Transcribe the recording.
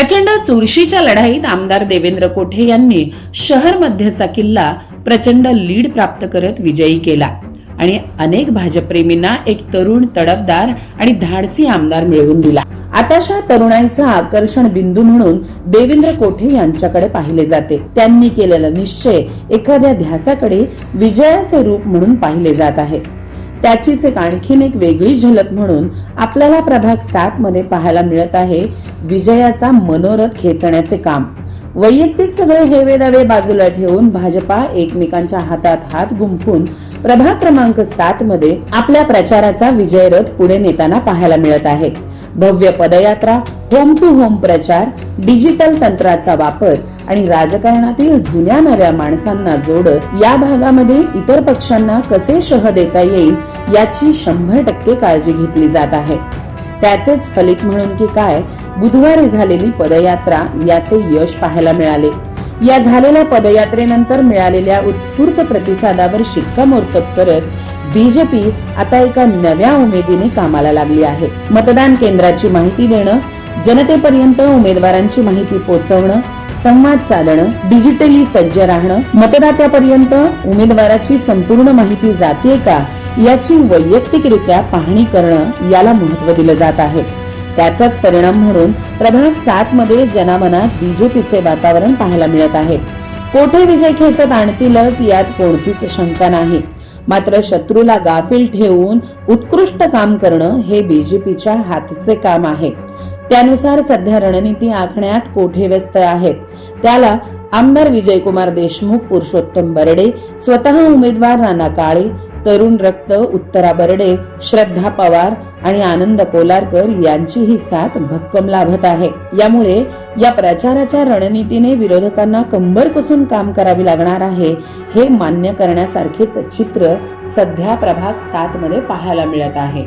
प्रचंड चुरशीच्या लढाईत आमदार देवेंद्र कोठे यांनी शहर मध्यचा किल्ला प्रचंड लीड प्राप्त करत विजयी केला. आणि अनेक भाजपप्रेमींना एक तरुण तडफदार आणि धाडसी आमदार मिळवून दिला. आताशा तरुणांचा आकर्षण बिंदू म्हणून देवेंद्र कोठे यांच्याकडे पाहिले जाते. त्यांनी केलेला निश्चय एखाद्या ध्यासाकडे विजयाचे रूप म्हणून पाहिले जात आहे. त्याचीच एक आणखीन एक वेगळी झलक म्हणून आपल्याला प्रभाग सात मध्ये पाहायला मिळत आहे विजयाचा मनोरथ खेचण्याचे काम. वैयक्तिक सगळे हेवे दावे बाजूला ठेवून भाजपा एकमेकांच्या हातात हात गुंफून प्रभाग क्रमांक सात मध्ये आपल्या प्रचाराचा विजय रथ पुढे नेताना पाहायला मिळत आहे. भव्य पदयात्रा होम टू होम प्रचार डिजिटल तंत्राचा वापर आणि राजकारणातील जुन्या नव्या माणसांना जोडत या भागामध्ये इतर पक्षांना कसे शह देता येईल याची शंभर टक्के काळजी घेतली जात आहे. त्याचेच फलित म्हणून की काय बुधवारी झालेली पदयात्रा याचे यश पाहायला मिळाले. या झालेल्या पदयात्रेनंतर मिळालेल्या उत्स्फूर्त प्रतिसादावर शिक्कामोर्तब करत बीजेपी आता एका नव्या उमेदीने कामाला लागली आहे. मतदान केंद्राची माहिती देणं जनतेपर्यंत उमेदवारांची माहिती पोहोचवणं संवाद साधणं डिजिटली सज्ज राहणं मतदात्यापर्यंत उमेदवाराची संपूर्ण माहिती जाते का याची वैयक्तिकरित्या पाहणी करणं याला महत्त्व दिलं जात आहे. त्याचाच परिणाम म्हणून प्रभाग सात मध्ये जनामनात बीजेपीचे वातावरण पाहायला मिळत आहे. कोठे विजय खेचत आणतीलच यात कोणतीच शंका नाही. मात्र शत्रूला गाफील ठेवून उत्कृष्ट काम करणं हे बीजेपीच्या हातचे काम आहे. त्यानुसार सध्या रणनीती आखण्यात कोठे व्यस्त आहेत? त्याला आमदार विजयकुमार देशमुख पुरुषोत्तम बर्डे स्वतः उमेदवार नाना काळे तरुण रक्त उत्तरा बर्डे श्रद्धा पवार आणि आनंद कोलारकर यांचीही साथ भक्कम लाभत आहे. यामुळे या प्रचाराच्या रणनीतीने विरोधकांना कंबर कसून काम करावे लागणार आहे हे मान्य करण्यासारखेच चित्र सध्या प्रभाग सात मध्ये पाहायला मिळत आहे.